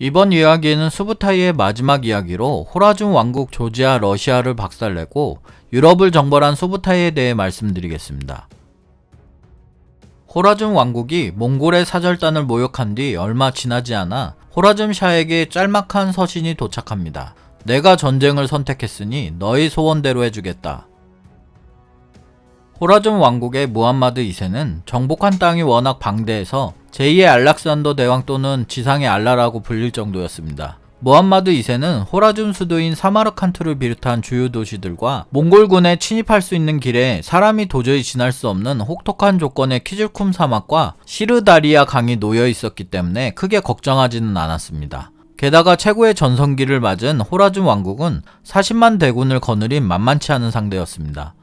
이번 이야기는 수부타이의 마지막 이야기로 호라준 왕국 조지아 러시아를 박살내고 유럽을 정벌한 수부타이에 대해 말씀드리겠습니다. 호라준 왕국이 몽골의 사절단을 모욕한 뒤 얼마 지나지 않아 호라즘 샤에게 짤막한 서신이 도착합니다. 내가 전쟁을 선택했으니 너희 소원대로 해주겠다. 호라즘 왕국의 무함마드 2세는 정복한 땅이 워낙 방대해서 제2의 알락산더 대왕 또는 지상의 알라라고 불릴 정도였습니다. 무함마드 2세는 호라즘 수도인 사마르칸트를 비롯한 주요 도시들과 몽골군에 침입할 수 있는 길에 사람이 도저히 지날 수 없는 혹독한 조건의 키즐쿰 사막과 시르다리아 강이 놓여 있었기 때문에 크게 걱정하지는 않았습니다. 게다가 최고의 전성기를 맞은 호라즘 왕국은 40만 대군을 거느린 만만치 않은 상대였습니다.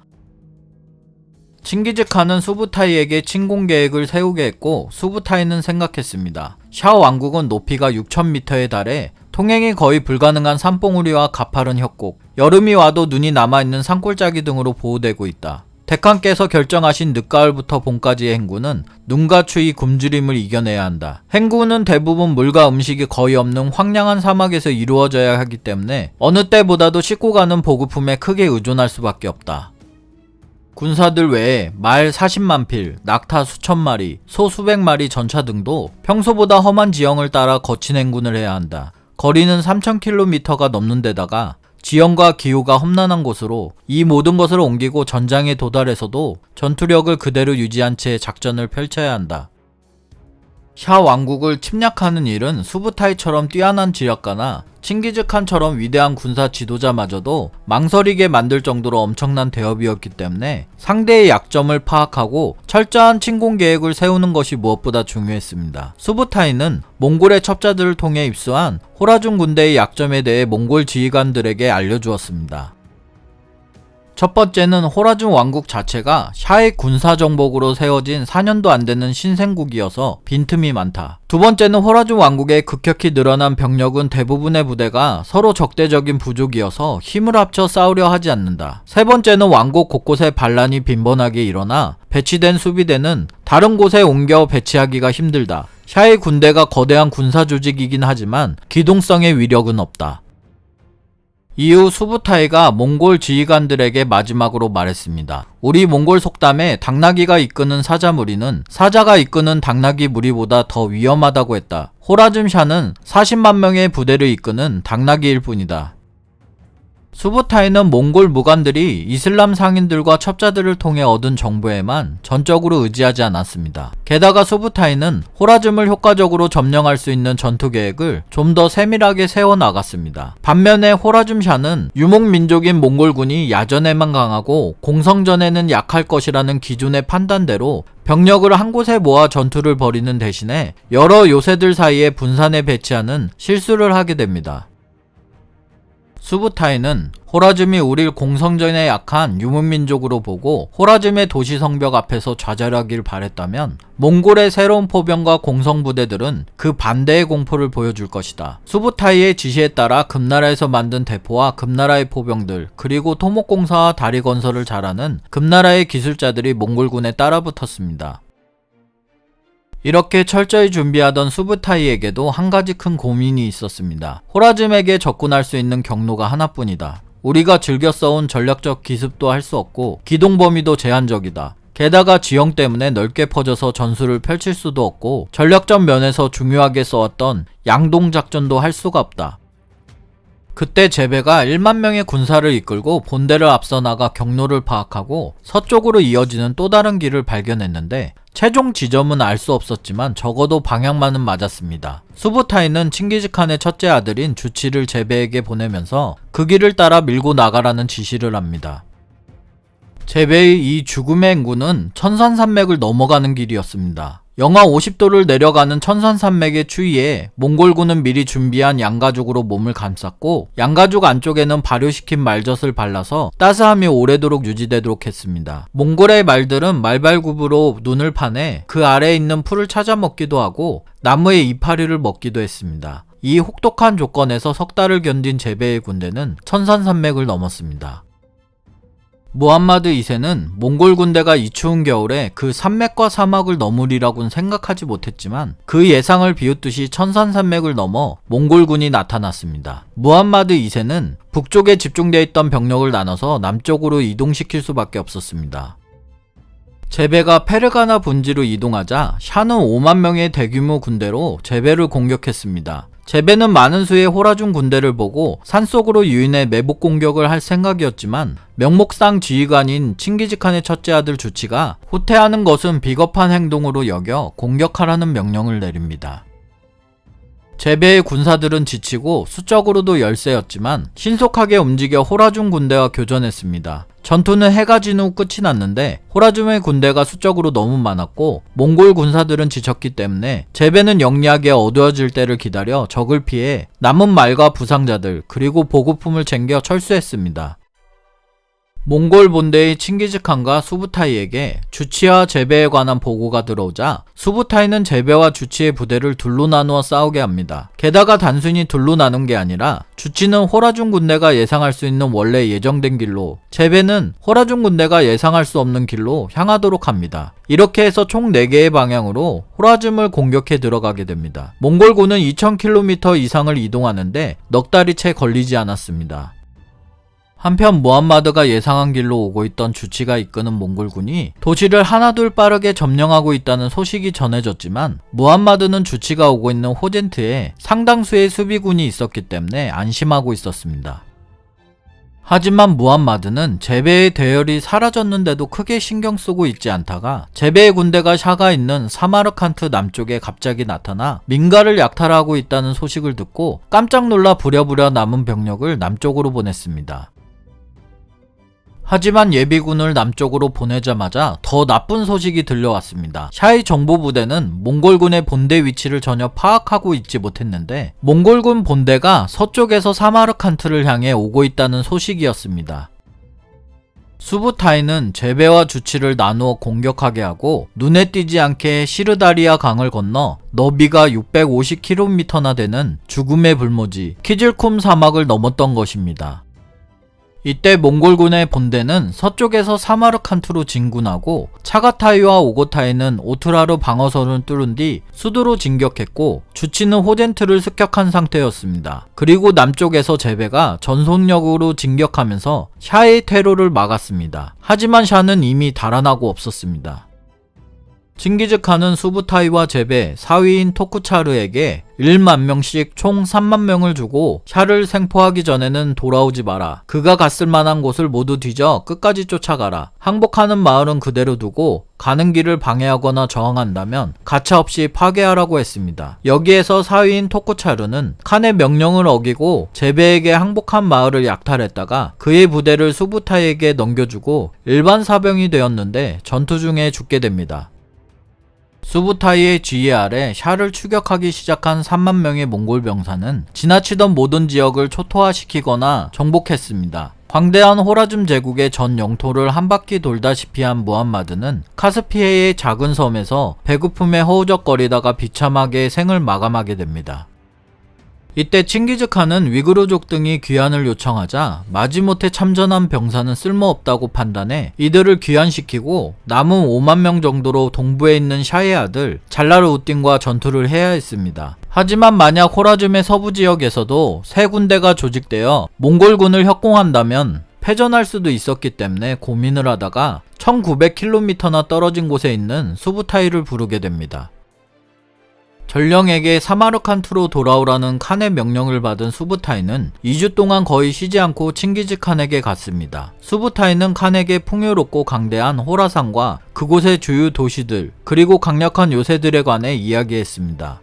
칭기즈칸은 수부타이에게 침공 계획을 세우게 했고 수부타이는 생각했습니다. 샤 왕국은 높이가 6,000m에 달해 통행이 거의 불가능한 산봉우리와 가파른 협곡, 여름이 와도 눈이 남아있는 산골짜기 등으로 보호되고 있다. 대칸께서 결정하신 늦가을부터 봄까지의 행군은 눈과 추위 굶주림을 이겨내야 한다. 행군은 대부분 물과 음식이 거의 없는 황량한 사막에서 이루어져야 하기 때문에 어느 때보다도 씻고 가는 보급품에 크게 의존할 수밖에 없다. 군사들 외에 말 40만 필, 낙타 수천 마리, 소 수백 마리 전차 등도 평소보다 험한 지형을 따라 거친 행군을 해야 한다. 거리는 3,000km가 넘는 데다가 지형과 기후가 험난한 곳으로 이 모든 것을 옮기고 전장에 도달해서도 전투력을 그대로 유지한 채 작전을 펼쳐야 한다. 샤 왕국을 침략하는 일은 수부타이처럼 뛰어난 지략가나 칭기즈칸처럼 위대한 군사 지도자마저도 망설이게 만들 정도로 엄청난 대업이었기 때문에 상대의 약점을 파악하고 철저한 침공 계획을 세우는 것이 무엇보다 중요했습니다. 수부타이는 몽골의 첩자들을 통해 입수한 호라준 군대의 약점에 대해 몽골 지휘관들에게 알려주었습니다. 첫 번째는 호라준 왕국 자체가 샤의 군사 정복으로 세워진 4년도 안 되는 신생국이어서 빈틈이 많다. 두 번째는 호라준 왕국의 급격히 늘어난 병력은 대부분의 부대가 서로 적대적인 부족이어서 힘을 합쳐 싸우려 하지 않는다. 세 번째는 왕국 곳곳에 반란이 빈번하게 일어나 배치된 수비대는 다른 곳에 옮겨 배치하기가 힘들다. 샤의 군대가 거대한 군사 조직이긴 하지만 기동성의 위력은 없다. 이후 수부타이가 몽골 지휘관들에게 마지막으로 말했습니다. 우리 몽골 속담에 당나귀가 이끄는 사자 무리는 사자가 이끄는 당나귀 무리보다 더 위험하다고 했다. 호라즘 샤는 40만 명의 부대를 이끄는 당나귀일 뿐이다. 수부타이는 몽골 무관들이 이슬람 상인들과 첩자들을 통해 얻은 정보에만 전적으로 의지하지 않았습니다. 게다가 수부타이는 호라즘을 효과적으로 점령할 수 있는 전투 계획을 좀 더 세밀하게 세워 나갔습니다. 반면에 호라즘 샤는 유목민족인 몽골군이 야전에만 강하고 공성전에는 약할 것이라는 기존의 판단대로 병력을 한 곳에 모아 전투를 벌이는 대신에 여러 요새들 사이에 분산해 배치하는 실수를 하게 됩니다. 수부타이는 호라즘이 우릴 공성전에 약한 유목민족으로 보고 호라즘의 도시 성벽 앞에서 좌절하길 바랬다면 몽골의 새로운 포병과 공성부대들은 그 반대의 공포를 보여줄 것이다. 수부타이의 지시에 따라 금나라에서 만든 대포와 금나라의 포병들 그리고 토목공사와 다리 건설을 잘하는 금나라의 기술자들이 몽골군에 따라붙었습니다. 이렇게 철저히 준비하던 수부타이에게도 한 가지 큰 고민이 있었습니다. 호라즘에게 접근할 수 있는 경로가 하나뿐이다. 우리가 즐겨 써온 전략적 기습도 할 수 없고 기동 범위도 제한적이다. 게다가 지형 때문에 넓게 퍼져서 전술을 펼칠 수도 없고 전략적 면에서 중요하게 써왔던 양동 작전도 할 수가 없다. 그때 제베가 1만 명의 군사를 이끌고 본대를 앞서 나가 경로를 파악하고 서쪽으로 이어지는 또 다른 길을 발견했는데 최종 지점은 알 수 없었지만 적어도 방향만은 맞았습니다. 수부타이는 칭기즈칸의 첫째 아들인 주치를 제베에게 보내면서 그 길을 따라 밀고 나가라는 지시를 합니다. 제베의 이 죽음의 행군은 천산산맥을 넘어가는 길이었습니다. 영하 50도를 내려가는 천산산맥의 추위에 몽골군은 미리 준비한 양가죽으로 몸을 감쌌고 양가죽 안쪽에는 발효시킨 말젓을 발라서 따스함이 오래도록 유지되도록 했습니다. 몽골의 말들은 말발굽으로 눈을 파내 그 아래에 있는 풀을 찾아 먹기도 하고 나무의 이파리를 먹기도 했습니다. 이 혹독한 조건에서 석 달을 견딘 제베의 군대는 천산산맥을 넘었습니다. 무함마드 2세는 몽골 군대가 이 추운 겨울에 그 산맥과 사막을 넘으리라고는 생각하지 못했지만 그 예상을 비웃듯이 천산산맥을 넘어 몽골군이 나타났습니다. 무함마드 2세는 북쪽에 집중되어 있던 병력을 나눠서 남쪽으로 이동시킬 수밖에 없었습니다. 제베가 페르가나 분지로 이동하자 샤는 5만 명의 대규모 군대로 제베를 공격했습니다. 제베는 많은 수의 호라중 군대를 보고 산속으로 유인해 매복 공격을 할 생각이었지만 명목상 지휘관인 칭기즈칸의 첫째 아들 주치가 후퇴하는 것은 비겁한 행동으로 여겨 공격하라는 명령을 내립니다. 제베의 군사들은 지치고 수적으로도 열세였지만 신속하게 움직여 호라중 군대와 교전했습니다. 전투는 해가 진 후 끝이 났는데 호라줌의 군대가 수적으로 너무 많았고 몽골 군사들은 지쳤기 때문에 제베는 영리하게 어두워질 때를 기다려 적을 피해 남은 말과 부상자들 그리고 보급품을 챙겨 철수했습니다. 몽골 본대의 칭기즈칸과 수부타이에게 주치와 제베에 관한 보고가 들어오자 수부타이는 제베와 주치의 부대를 둘로 나누어 싸우게 합니다. 게다가 단순히 둘로 나눈 게 아니라 주치는 호라중 군대가 예상할 수 있는 원래 예정된 길로 제베는 호라중 군대가 예상할 수 없는 길로 향하도록 합니다. 이렇게 해서 총 4개의 방향으로 호라즘을 공격해 들어가게 됩니다. 몽골군은 2000km 이상을 이동하는데 넉 달이 채 걸리지 않았습니다. 한편 무함마드가 예상한 길로 오고 있던 주치가 이끄는 몽골군이 도시를 하나둘 빠르게 점령하고 있다는 소식이 전해졌지만 무함마드는 주치가 오고 있는 호젠트에 상당수의 수비군이 있었기 때문에 안심하고 있었습니다. 하지만 무함마드는 제베의 대열이 사라졌는데도 크게 신경 쓰고 있지 않다가 제베의 군대가 샤가 있는 사마르칸트 남쪽에 갑자기 나타나 민가를 약탈하고 있다는 소식을 듣고 깜짝 놀라 부랴부랴 남은 병력을 남쪽으로 보냈습니다. 하지만 예비군을 남쪽으로 보내자마자 더 나쁜 소식이 들려왔습니다. 샤이 정보부대는 몽골군의 본대 위치를 전혀 파악하고 있지 못했는데 몽골군 본대가 서쪽에서 사마르칸트를 향해 오고 있다는 소식이었습니다. 수부타이는 제베와 주치를 나누어 공격하게 하고 눈에 띄지 않게 시르다리아 강을 건너 너비가 650km나 되는 죽음의 불모지 키질쿰 사막을 넘었던 것입니다. 이때 몽골군의 본대는 서쪽에서 사마르칸투로 진군하고 차가타이와 오고타이는 오트라로 방어선을 뚫은 뒤 수도로 진격했고 주치는 호젠트를 습격한 상태였습니다. 그리고 남쪽에서 제베가 전속력으로 진격하면서 샤의 퇴로를 막았습니다. 하지만 샤는 이미 달아나고 없었습니다. 칭기즈칸은 수부타이와 제베, 사위인 토쿠차르에게 1만 명씩 총 3만 명을 주고 샤를 생포하기 전에는 돌아오지 마라. 그가 갔을 만한 곳을 모두 뒤져 끝까지 쫓아가라. 항복하는 마을은 그대로 두고 가는 길을 방해하거나 저항한다면 가차없이 파괴하라고 했습니다. 여기에서 사위인 토쿠차르는 칸의 명령을 어기고 제베에게 항복한 마을을 약탈했다가 그의 부대를 수부타이에게 넘겨주고 일반 사병이 되었는데 전투 중에 죽게 됩니다. 수부타이의 지휘 아래 샤를 추격하기 시작한 3만 명의 몽골 병사는 지나치던 모든 지역을 초토화시키거나 정복했습니다. 광대한 호라즘 제국의 전 영토를 한 바퀴 돌다시피 한 무함마드는 카스피해의 작은 섬에서 배고픔에 허우적거리다가 비참하게 생을 마감하게 됩니다. 이때 칭기즈 칸은 위그루족 등이 귀환을 요청하자 마지못해 참전한 병사는 쓸모없다고 판단해 이들을 귀환시키고 남은 5만 명 정도로 동부에 있는 샤의 아들 잘라르 우띵과 전투를 해야 했습니다. 하지만 만약 호라즘의 서부 지역에서도 세 군대가 조직되어 몽골군을 협공한다면 패전할 수도 있었기 때문에 고민을 하다가 1900km나 떨어진 곳에 있는 수부타이를 부르게 됩니다. 전령에게 사마르칸투로 돌아오라는 칸의 명령을 받은 수부타이는 2주 동안 거의 쉬지 않고 칭기즈 칸에게 갔습니다. 수부타이는 칸에게 풍요롭고 강대한 호라산과 그곳의 주요 도시들 그리고 강력한 요새들에 관해 이야기했습니다.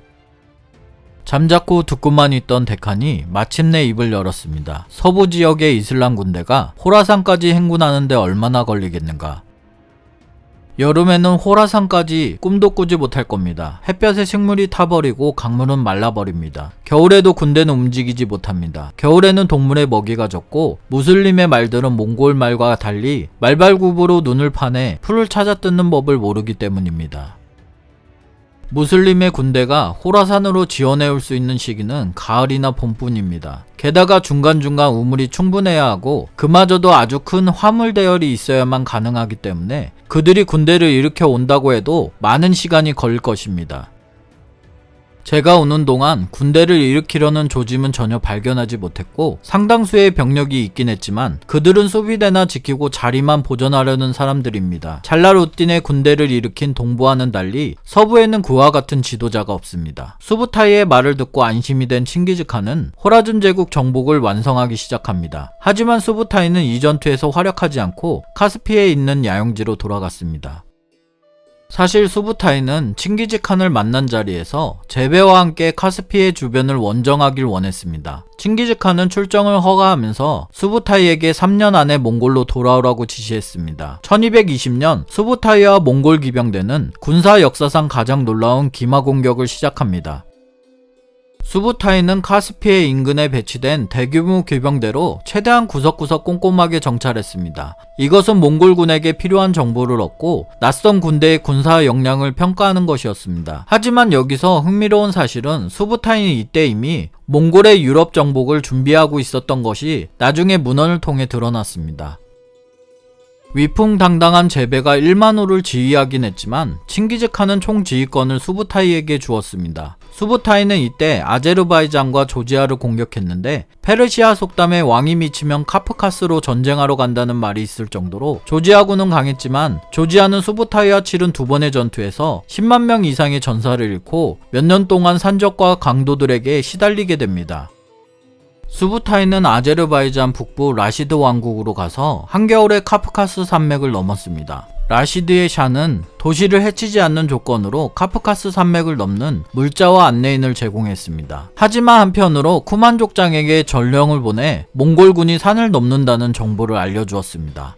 잠자코 듣고만 있던 데칸이 마침내 입을 열었습니다. 서부 지역의 이슬람 군대가 호라산까지 행군하는데 얼마나 걸리겠는가? 여름에는 호라산까지 꿈도 꾸지 못할 겁니다. 햇볕에 식물이 타버리고 강물은 말라버립니다. 겨울에도 군대는 움직이지 못합니다. 겨울에는 동물의 먹이가 적고 무슬림의 말들은 몽골 말과 달리 말발굽으로 눈을 파내 풀을 찾아 뜯는 법을 모르기 때문입니다. 무슬림의 군대가 호라산으로 지원해올 수 있는 시기는 가을이나 봄뿐입니다. 게다가 중간중간 우물이 충분해야 하고 그마저도 아주 큰 화물 대열이 있어야만 가능하기 때문에 그들이 군대를 일으켜 온다고 해도 많은 시간이 걸릴 것입니다. 제가 오는 동안 군대를 일으키려는 조짐은 전혀 발견하지 못했고 상당수의 병력이 있긴 했지만 그들은 소비대나 지키고 자리만 보존하려는 사람들입니다. 잘라루틴의 군대를 일으킨 동부와는 달리 서부에는 그와 같은 지도자가 없습니다. 수부타이의 말을 듣고 안심이 된 칭기즈칸은 호라준 제국 정복을 완성하기 시작합니다. 하지만 수부타이는 이 전투에서 활약하지 않고 카스피에 있는 야영지로 돌아갔습니다. 사실 수부타이는 칭기즈 칸을 만난 자리에서 제베와 함께 카스피의 주변을 원정하길 원했습니다. 칭기즈 칸은 출정을 허가하면서 수부타이에게 3년 안에 몽골로 돌아오라고 지시했습니다. 1220년 수부타이와 몽골 기병대는 군사 역사상 가장 놀라운 기마 공격을 시작합니다. 수부타이는 카스피해 인근에 배치된 대규모 기병대로 최대한 구석구석 꼼꼼하게 정찰했습니다. 이것은 몽골군에게 필요한 정보를 얻고 낯선 군대의 군사 역량을 평가하는 것이었습니다. 하지만 여기서 흥미로운 사실은 수부타이는 이때 이미 몽골의 유럽 정복을 준비하고 있었던 것이 나중에 문헌을 통해 드러났습니다. 위풍당당한 제베가 1만호를 지휘하긴 했지만 칭기즈칸은 총지휘권을 수부타이에게 주었습니다. 수부타이는 이때 아제르바이잔과 조지아를 공격했는데 페르시아 속담에 왕이 미치면 카프카스로 전쟁하러 간다는 말이 있을 정도로 조지아군은 강했지만 조지아는 수부타이와 치른 두 번의 전투에서 10만 명 이상의 전사를 잃고 몇 년 동안 산적과 강도들에게 시달리게 됩니다. 수부타이는 아제르바이잔 북부 라시드 왕국으로 가서 한겨울에 카프카스 산맥을 넘었습니다. 라시드의 샤는 도시를 해치지 않는 조건으로 카프카스 산맥을 넘는 물자와 안내인을 제공했습니다. 하지만 한편으로 쿠만족장에게 전령을 보내 몽골군이 산을 넘는다는 정보를 알려주었습니다.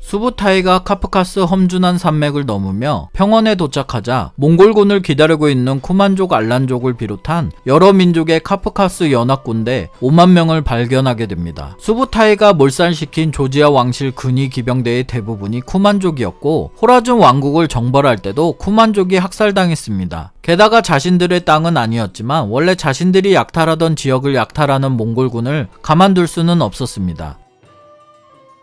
수부타이가 카프카스 험준한 산맥을 넘으며 평원에 도착하자 몽골군을 기다리고 있는 쿠만족 알란족을 비롯한 여러 민족의 카프카스 연합군대 5만 명을 발견하게 됩니다. 수부타이가 몰살시킨 조지아 왕실 근위 기병대의 대부분이 쿠만족이었고 호라준 왕국을 정벌할 때도 쿠만족이 학살당했습니다. 게다가 자신들의 땅은 아니었지만 원래 자신들이 약탈하던 지역을 약탈하는 몽골군을 가만둘 수는 없었습니다.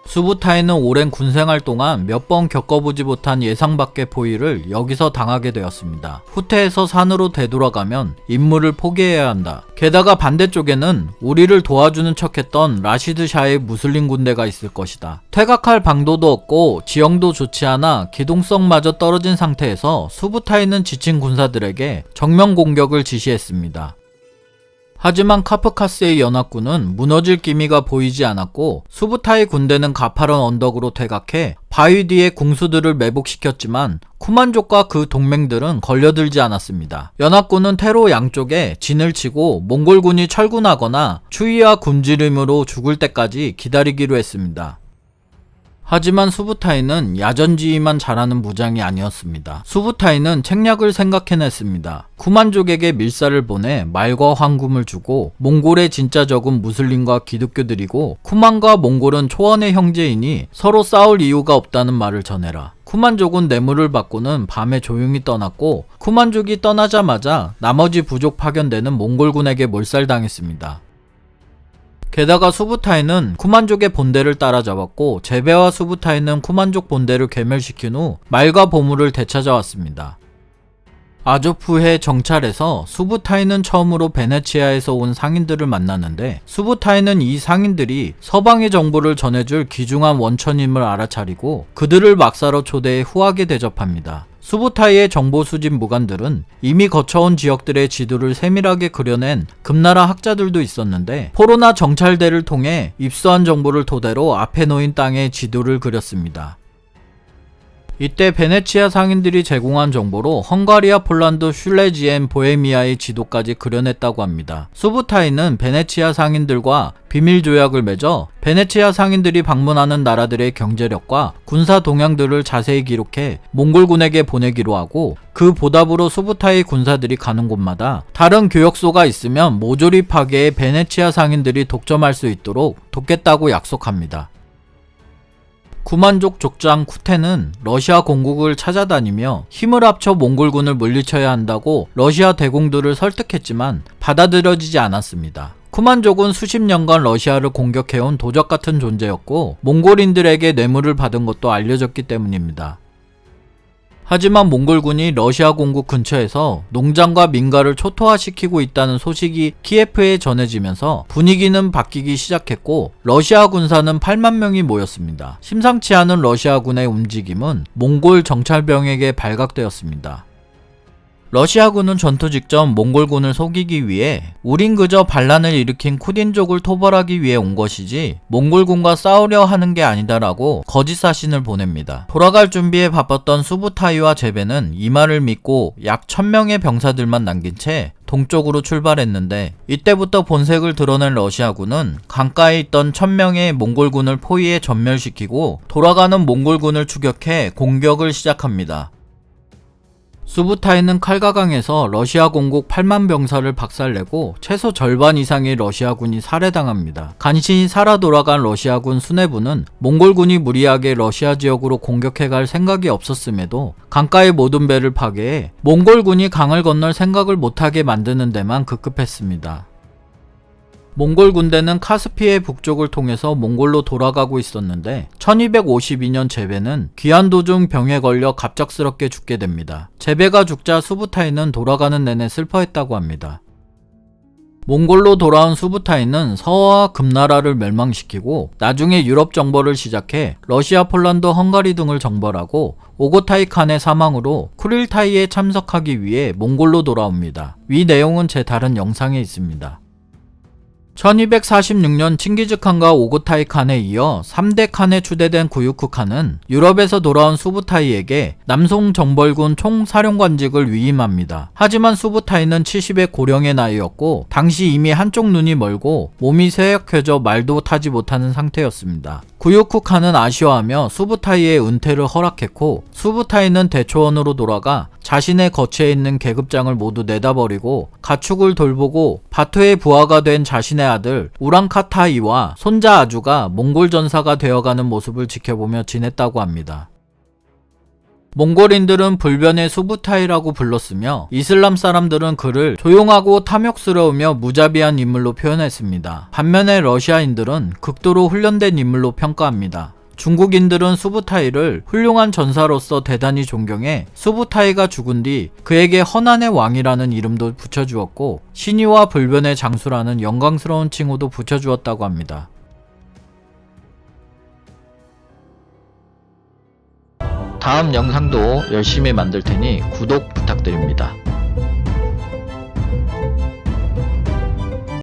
수부타이는 오랜 군생활 동안 몇 번 겪어보지 못한 예상 밖의 포위를 여기서 당하게 되었습니다. 후퇴해서 산으로 되돌아가면 임무를 포기해야 한다. 게다가 반대쪽에는 우리를 도와주는 척했던 라시드 샤의 무슬림 군대가 있을 것이다. 퇴각할 방도도 없고 지형도 좋지 않아 기동성마저 떨어진 상태에서 수부타이는 지친 군사들에게 정면 공격을 지시했습니다. 하지만 카프카스의 연합군은 무너질 기미가 보이지 않았고 수부타의 군대는 가파른 언덕으로 퇴각해 바위 뒤에 궁수들을 매복시켰지만 쿠만족과 그 동맹들은 걸려들지 않았습니다. 연합군은 테로 양쪽에 진을 치고 몽골군이 철군하거나 추위와 굶주림으로 죽을 때까지 기다리기로 했습니다. 하지만 수부타이는 야전지휘만 잘하는 무장이 아니었습니다. 수부타이는 책략을 생각해냈습니다. 쿠만족에게 밀사를 보내 말과 황금을 주고 몽골의 진짜 적은 무슬림과 기독교들이고 쿠만과 몽골은 초원의 형제이니 서로 싸울 이유가 없다는 말을 전해라. 쿠만족은 뇌물을 받고는 밤에 조용히 떠났고 쿠만족이 떠나자마자 나머지 부족 파견되는 몽골군에게 몰살당했습니다. 게다가 수부타이는 쿠만족의 본대를 따라잡았고 제베와 수부타이는 쿠만족 본대를 괴멸시킨 후 말과 보물을 되찾아왔습니다. 아조프해 정찰에서 수부타이는 처음으로 베네치아에서 온 상인들을 만났는데 수부타이는 이 상인들이 서방의 정보를 전해줄 귀중한 원천임을 알아차리고 그들을 막사로 초대해 후하게 대접합니다. 수부타이의 정보 수집 무관들은 이미 거쳐온 지역들의 지도를 세밀하게 그려낸 금나라 학자들도 있었는데 포로나 정찰대를 통해 입수한 정보를 토대로 앞에 놓인 땅의 지도를 그렸습니다. 이때 베네치아 상인들이 제공한 정보로 헝가리아, 폴란드, 슐레지엔, 보헤미아의 지도까지 그려냈다고 합니다. 수부타이는 베네치아 상인들과 비밀 조약을 맺어 베네치아 상인들이 방문하는 나라들의 경제력과 군사 동향들을 자세히 기록해 몽골군에게 보내기로 하고 그 보답으로 수부타이 군사들이 가는 곳마다 다른 교역소가 있으면 모조리 파괴해 베네치아 상인들이 독점할 수 있도록 돕겠다고 약속합니다. 구만족 족장 쿠테는 러시아 공국을 찾아다니며 힘을 합쳐 몽골군을 물리쳐야 한다고 러시아 대공들을 설득했지만 받아들여지지 않았습니다. 쿠만족은 수십 년간 러시아를 공격해온 도적 같은 존재였고 몽골인들에게 뇌물을 받은 것도 알려졌기 때문입니다. 하지만 몽골군이 러시아 공국 근처에서 농장과 민가를 초토화시키고 있다는 소식이 키예프에 전해지면서 분위기는 바뀌기 시작했고 러시아 군사는 8만 명이 모였습니다. 심상치 않은 러시아군의 움직임은 몽골 정찰병에게 발각되었습니다. 러시아군은 전투 직전 몽골군을 속이기 위해 우린 그저 반란을 일으킨 쿠딘족을 토벌하기 위해 온 것이지 몽골군과 싸우려 하는 게 아니다라고 거짓 사신을 보냅니다. 돌아갈 준비에 바빴던 수부타이와 제베는 이 말을 믿고 약 1000명의 병사들만 남긴 채 동쪽으로 출발했는데 이때부터 본색을 드러낸 러시아군은 강가에 있던 1000명의 몽골군을 포위해 전멸시키고 돌아가는 몽골군을 추격해 공격을 시작합니다. 수부타이는 칼가강에서 러시아 공국 8만 병사를 박살내고 최소 절반 이상의 러시아군이 살해당합니다. 간신히 살아 돌아간 러시아군 수뇌부는 몽골군이 무리하게 러시아 지역으로 공격해갈 생각이 없었음에도 강가의 모든 배를 파괴해 몽골군이 강을 건널 생각을 못하게 만드는 데만 급급했습니다. 몽골 군대는 카스피해 북쪽을 통해서 몽골로 돌아가고 있었는데 1252년 제베는 귀환 도중 병에 걸려 갑작스럽게 죽게 됩니다. 제베가 죽자 수부타이는 돌아가는 내내 슬퍼했다고 합니다. 몽골로 돌아온 수부타이는 서와 금나라를 멸망시키고 나중에 유럽 정벌을 시작해 러시아, 폴란드, 헝가리 등을 정벌하고 오고타이 칸의 사망으로 쿠릴타이에 참석하기 위해 몽골로 돌아옵니다. 위 내용은 제 다른 영상에 있습니다. 1246년 칭기즈 칸과 오고타이 칸에 이어 3대 칸에 추대된 구유쿠 칸은 유럽에서 돌아온 수부타이에게 남송 정벌군 총사령관직을 위임합니다. 하지만 수부타이는 70의 고령의 나이였고 당시 이미 한쪽 눈이 멀고 몸이 쇠약해져 말도 타지 못하는 상태였습니다. 구유쿠 칸은 아쉬워하며 수부타이의 은퇴를 허락했고 수부타이는 대초원으로 돌아가 자신의 거처에 있는 계급장을 모두 내다버리고 가축을 돌보고 바토의 부하가 된 자신의 아들 우랑카타이와 손자 아주가 몽골 전사가 되어가는 모습을 지켜보며 지냈다고 합니다. 몽골인들은 불변의 수부타이라고 불렀으며 이슬람 사람들은 그를 조용하고 탐욕스러우며 무자비한 인물로 표현했습니다. 반면에 러시아인들은 극도로 훈련된 인물로 평가합니다. 중국인들은 수부타이를 훌륭한 전사로서 대단히 존경해 수부타이가 죽은 뒤 그에게 허난의 왕이라는 이름도 붙여주었고 신의와 불변의 장수라는 영광스러운 칭호도 붙여주었다고 합니다. 다음 영상도 열심히 만들 테니 구독 부탁드립니다.